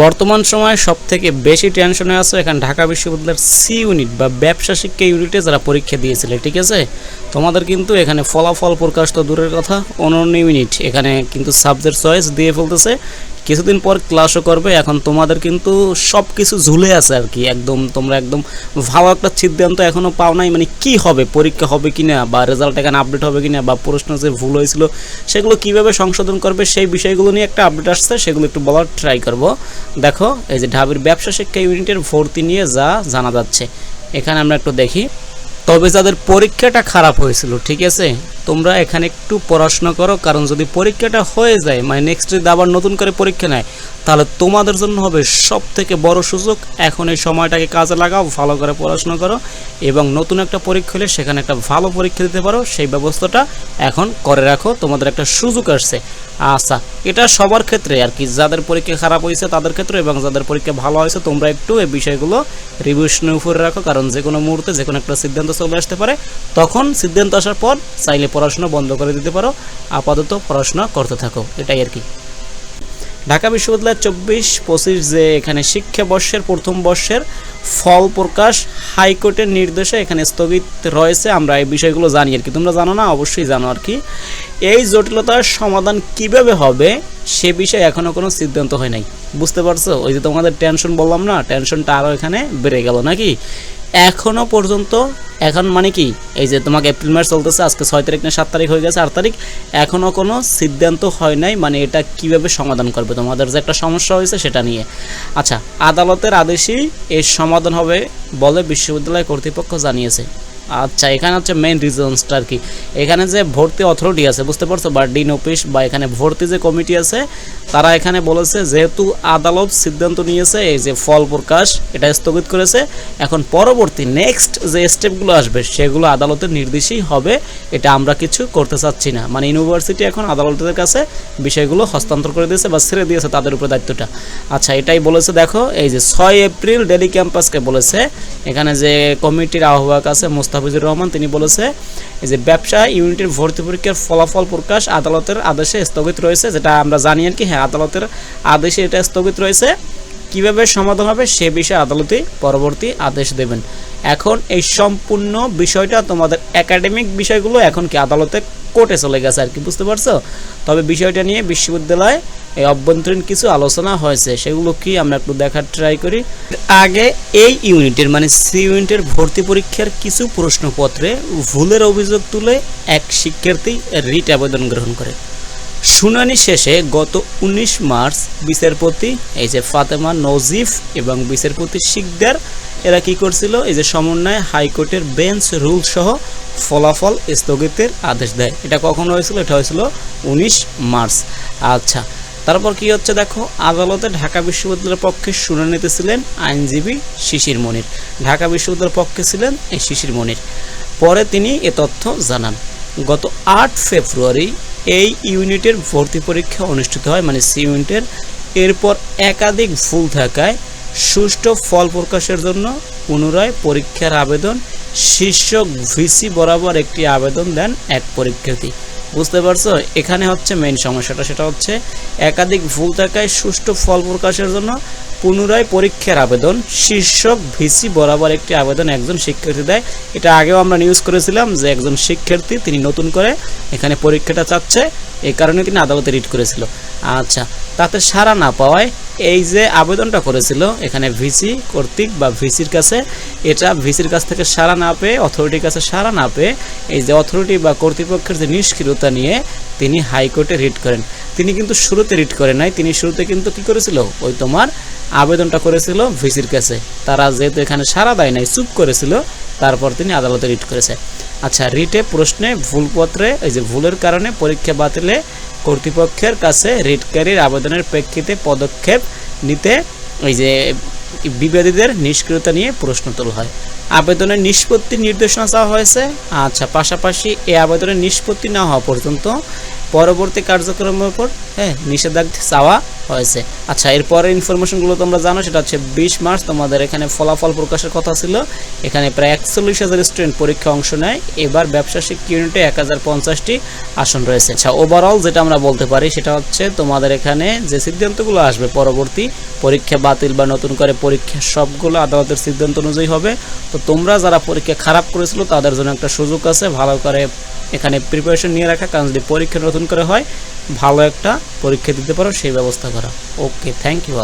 বর্তমান সময়ে সব থেকে বেশি টেনশনে আছে এখানে ঢাকা বিশ্ববিদ্যালয়ের সি ইউনিট বা ব্যবসা শিক্ষা ইউনিটে যারা পরীক্ষা দিয়েছিলে, ঠিক আছে? তোমাদের কিন্তু এখানে ফলাফল প্রকাশ তো দূরের কথা, অনন্য ইউনিট। এখানে কিন্তু সাবজেক্ট চয়েস দিয়ে ফেলতেছে। কিছুদিন পর ক্লাসও করবে, এখন তোমাদের কিন্তু সব কিছু ঝুলে আছে আর কি। একদম, তোমরা একদম ভালো একটা সিদ্ধান্ত এখনও পাও নাই মানে কি হবে, পরীক্ষা হবে কিনা, বা রেজাল্ট এখানে আপডেট হবে কিনা, বা প্রশ্ন যে ভুল হয়েছিল, সেগুলো কীভাবে সংশোধন করবে, সেই বিষয়গুলো নিয়ে একটা আপডেট আসছে, সেগুলো একটু বলার ট্রাই করব। দেখো, এই যে ঢাবির ব্যবসা শিক্ষা ইউনিটের ভর্তি নিয়ে যা জানা যাচ্ছে, এখানে আমরা একটু দেখি। তবে যাদের পরীক্ষাটা খারাপ হয়েছিল, ঠিক আছে? তোমরা এখানে একটু পড়াশোনা করো, কারণ যদি পরীক্ষাটা হয়ে যায় মানে নেক্সট যদি আবার নতুন করে পরীক্ষা নেয়, তাহলে তোমাদের জন্য হবে সব থেকে বড় সুযোগ এখন এই সময়টাকে কাজে লাগাও, ভালো করে পড়াশোনা করো এবং নতুন একটা পরীক্ষা হলে সেখানে একটা ভালো পরীক্ষা দিতে পারো। সেই ব্যবস্থাটা এখন করে রাখো, তোমাদের একটা সুযোগ আসছে। আচ্ছা এটা সবার ক্ষেত্রে আর কি, যাদের পরীক্ষা খারাপ হয়েছে তাদের ক্ষেত্রে এবং যাদের পরীক্ষা ভালো হয়েছে, তোমরা একটু এই বিষয়গুলো রিভিশনের উপরে রাখো, কারণ যে কোনো মুহূর্তে যে কোনো একটা সিদ্ধান্ত চলে আসতে পারে। তখন সিদ্ধান্ত আসার পর চাইলে পড়াশোনা বন্ধ করে দিতে পারো। আপাতত পড়াশোনা করতে থাকো। এটাই আর কি। ঢাকা বিশ্ববিদ্যালয়ের চব্বিশ পঁচিশ যে এখানে শিক্ষাবর্ষের প্রথম বর্ষের ফল প্রকাশ হাইকোর্টের নির্দেশে এখানে স্থগিত রয়েছে। আমরা এই বিষয়গুলো জানি আর কি। তোমরা জানো না? অবশ্যই জানো আর কি। এই জটিলতার সমাধান কীভাবে হবে সে বিষয়ে এখনও কোনো সিদ্ধান্ত হয় নাই। বুঝতে পারছ? ওই যে তোমাদের টেনশন বললাম না? টেনশনটা আরও এখানে বেড়ে গেল নাকি? এখনও পর্যন্ত, এখন মানে কি? এই যে তোমাকে এপ্রিল মাস চলতেছে, আজকে ছয় তারিখ না সাত তারিখ হয়ে গেছে, আট তারিখ এখনও কোনো সিদ্ধান্ত হয় নাই মানে এটা কীভাবে সমাধান করবে, তোমাদের যে একটা সমস্যা হয়েছে সেটা নিয়ে। আচ্ছা আদালতের আদেশই এর সমাধান হবে বলে বিশ্ববিদ্যালয় কর্তৃপক্ষ জানিয়েছে। আচ্ছা এখানে হচ্ছে মেন রিজনসটা আর কি। এখানে যে ভর্তি অথরিটি আছে, বুঝতে পারছ? বা ডিন অফিস বা এখানে ভর্তি যে কমিটি আছে, তারা এখানে বলেছে যেহেতু আদালত সিদ্ধান্ত নিয়েছে, এই যে ফল প্রকাশ, এটা স্থগিত করেছে, এখন পরবর্তী নেক্সট যে স্টেপগুলো আসবে, সেগুলো আদালতের নির্দেশই হবে। এটা আমরা কিছু করতে চাচ্ছি না। মানে ইউনিভার্সিটি এখন আদালতের কাছে বিষয়গুলো হস্তান্তর করে দিয়েছে বা ছেড়ে দিয়েছে তাদের উপরে দায়িত্বটা। আচ্ছা এটাই বলেছে, দেখো, এই যে ছয় এপ্রিল ডেলি ক্যাম্পাসকে বলেছে। এখানে যে কমিটির আহ্বায়ক আছে মুস্তাফিজুর রহমান, তিনি বলেছে যে ব্যবসা ইউনিটের ভর্তি পরীক্ষার ফলাফল প্রকাশ আদালতের আদেশে স্থগিত রয়েছে, যেটা আমরা জানি আর কি হ্যাঁ আদালতের আদেশে এটা স্থগিত রয়েছে। কীভাবে সমাধান হবে সে বিষয়ে আদালতে পরবর্তী আদেশ দেবেন। এখন এই সম্পূর্ণ বিষয়টা তোমাদের একাডেমিক বিষয়গুলো এখন কি আদালতে কোর্টে চলে গেছে আর কি, বুঝতে পারছ? তবে বিষয়টা নিয়ে বিশ্ববিদ্যালয়ে এই অভ্যন্তরীণ কিছু আলোচনা হয়েছে, সেগুলো কি আমরা একটু দেখার ট্রাই করি? আগে এই ইউনিটের মানে সি ইউনিটের ভর্তি পরীক্ষার কিছু প্রশ্নপত্রে ভুলের অভিযোগ তুলে এক শিক্ষার্থী রিট আবেদন গ্রহণ করে। শুনানি শেষে গত উনিশ মার্চ বিচারপতি, এই যে ফাতেমা নজিফ এবং বিচারপতি শিকদার, এরা কি করছিল? এই যে সমন্বয়ে হাইকোর্টের বেঞ্চ রুল সহ ফলাফল স্থগিতের আদেশ দেয়। এটা কখন হয়েছিল? এটা হয়েছিল উনিশ মার্চ। আচ্ছা তারপর কি হচ্ছে দেখো? আদালতে ঢাকা বিশ্ববিদ্যালয়ের পক্ষে শুনানিতে ছিলেন আইনজীবী শিশির মনির। ঢাকা বিশ্ববিদ্যালয়ের পক্ষে ছিলেন এই শিশির মনির। পরে তিনি এ তথ্য জানান। গত আট ফেব্রুয়ারি এই ইউনিটের ভর্তি পরীক্ষা অনুষ্ঠিত হয় মানে সি ইউনিটের। এরপর একাধিক ভুল থাকায় সুষ্ঠু ফল প্রকাশের জন্য পুনরায় পরীক্ষার আবেদন, শীর্ষক ভিসি বরাবর একটি আবেদন দেন এক পরীক্ষার্থী। বুঝতে পারছ? এখানে হচ্ছে মেইন সমস্যাটা, সেটা হচ্ছে একাধিক ভুল থাকায় সুষ্ঠু ফল প্রকাশের জন্য পুনরায় পরীক্ষার আবেদন। শীর্ষক ভিসি বরাবর একটি আবেদন একজন শিক্ষার্থী দেয়। এটা আগেও আমরা নিউজ করেছিলাম যে একজন শিক্ষার্থী তিনি নতুন করে এখানে পরীক্ষাটা চাচ্ছে। এই কারণে তিনি আদালতে রিট করেছিল। আচ্ছা তাতে সারা না পাওয়ায় এই যে আবেদনটা করেছিল, এখানে ভিসি কর্তৃক বা ভিসির কাছে, এটা ভিসির কাছ থেকে সারা না পেয়ে অথরিটির কাছে সারা না পেয়ে, এই যে অথরিটি বা কর্তৃপক্ষের যে নিষ্ক্রিয়তা নিয়ে তিনি হাইকোর্টে রিট করেন। তিনি কিন্তু শুরুতে রিট করে নাই, তিনি শুরুতে কিন্তু কি করেছিল? ওই তোমার আবেদনটা করেছিল ভিসির কাছে। তারা যেহেতু এখানে সারা দেয় নাই, চুপ করেছিল, তারপর তিনি আদালতে রিট করেছে। আচ্ছা রিটে প্রশ্নে ভুলপত্রে, এই যে ভুলের কারণে পরীক্ষা বাতিলে কর্তৃপক্ষের কাছে রিটকারীর আবেদনের প্রেক্ষিতে পদক্ষেপ নিতে এই যে বিবাদীদের নিষ্ক্রিয়তা নিয়ে প্রশ্ন তোলা হয়। আবেদনের নিষ্পত্তির নির্দেশনা চাওয়া হয়েছে। আচ্ছা পাশাপাশি এই আবেদনের নিষ্পত্তি না হওয়া পর্যন্ত পরবর্তী কার্যক্রমের উপর হ্যাঁ নিষেধাজ্ঞা চাওয়া হয়েছে। আচ্ছা এরপরের ইনফরমেশনগুলো তোমরা জানো, সেটা হচ্ছে বিশ মার্চ। তোমাদের এখানে ফলাফল প্রকাশের কথা ছিল। এখানে প্রায় একচল্লিশ হাজার স্টুডেন্ট পরীক্ষা অংশ নেয়। এবার ব্যবসা শিক্ষা ইউনিটে এক হাজার আসন রয়েছে। আচ্ছা ওভারঅল যেটা আমরা বলতে পারি, সেটা হচ্ছে তোমাদের এখানে যে সিদ্ধান্তগুলো আসবে পরবর্তী পরীক্ষা বাতিল বা নতুন করে পরীক্ষা সবগুলো আদালতের সিদ্ধান্ত অনুযায়ী হবে। তো তোমরা যারা পরীক্ষা খারাপ করেছিল, তাদের জন্য একটা সুযোগ আছে। ভালো করে এখানে প্রিপারেশন নিয়ে রাখা, কারণ যদি পরীক্ষা নতুন করে হয় ভালো একটা পরীক্ষা দিতে পারো সেই ব্যবস্থা করা। Okay thank you all